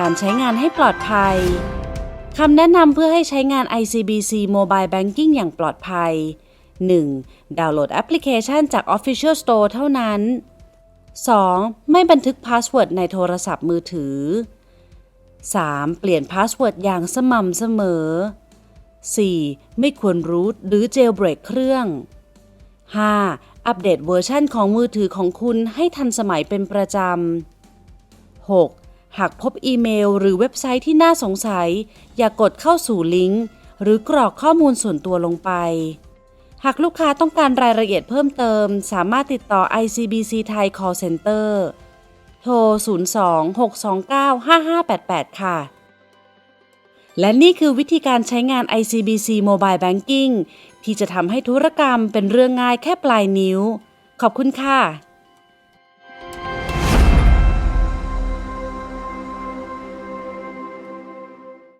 การใช้งานให้ปลอดภัยคำแนะนำเพื่อให้ใช้งาน ICBC Mobile Banking อย่างปลอดภัย 1. ดาวน์โหลดแอปพลิเคชันจาก Official Store เท่านั้น 2. ไม่บันทึกพาสเวิร์ดในโทรศัพท์มือถือ 3. เปลี่ยนพาสเวิร์ดอย่างสม่ำเสมอ 4. ไม่ควรรูทหรือเจลเบรกเครื่อง 5. อัปเดตเวอร์ชันของมือถือของคุณให้ทันสมัยเป็นประจำ 6. หากพบอีเมลหรือเว็บไซต์ที่น่าสงสัย อย่ากกดเข้าสู่ลิงก์ หรือกรอกข้อมูลส่วนตัวลงไป หากลูกค้าต้องการรายละเอียดเพิ่มเติม สามารถติดต่อ ICBC Thai Call Center โทร 02-629-5588 ค่ะ และนี่คือวิธีการใช้งาน ICBC Mobile Banking ที่จะทำให้ธุรกรรมเป็นเรื่องง่ายแค่ปลายนิ้ว ขอบคุณค่ะ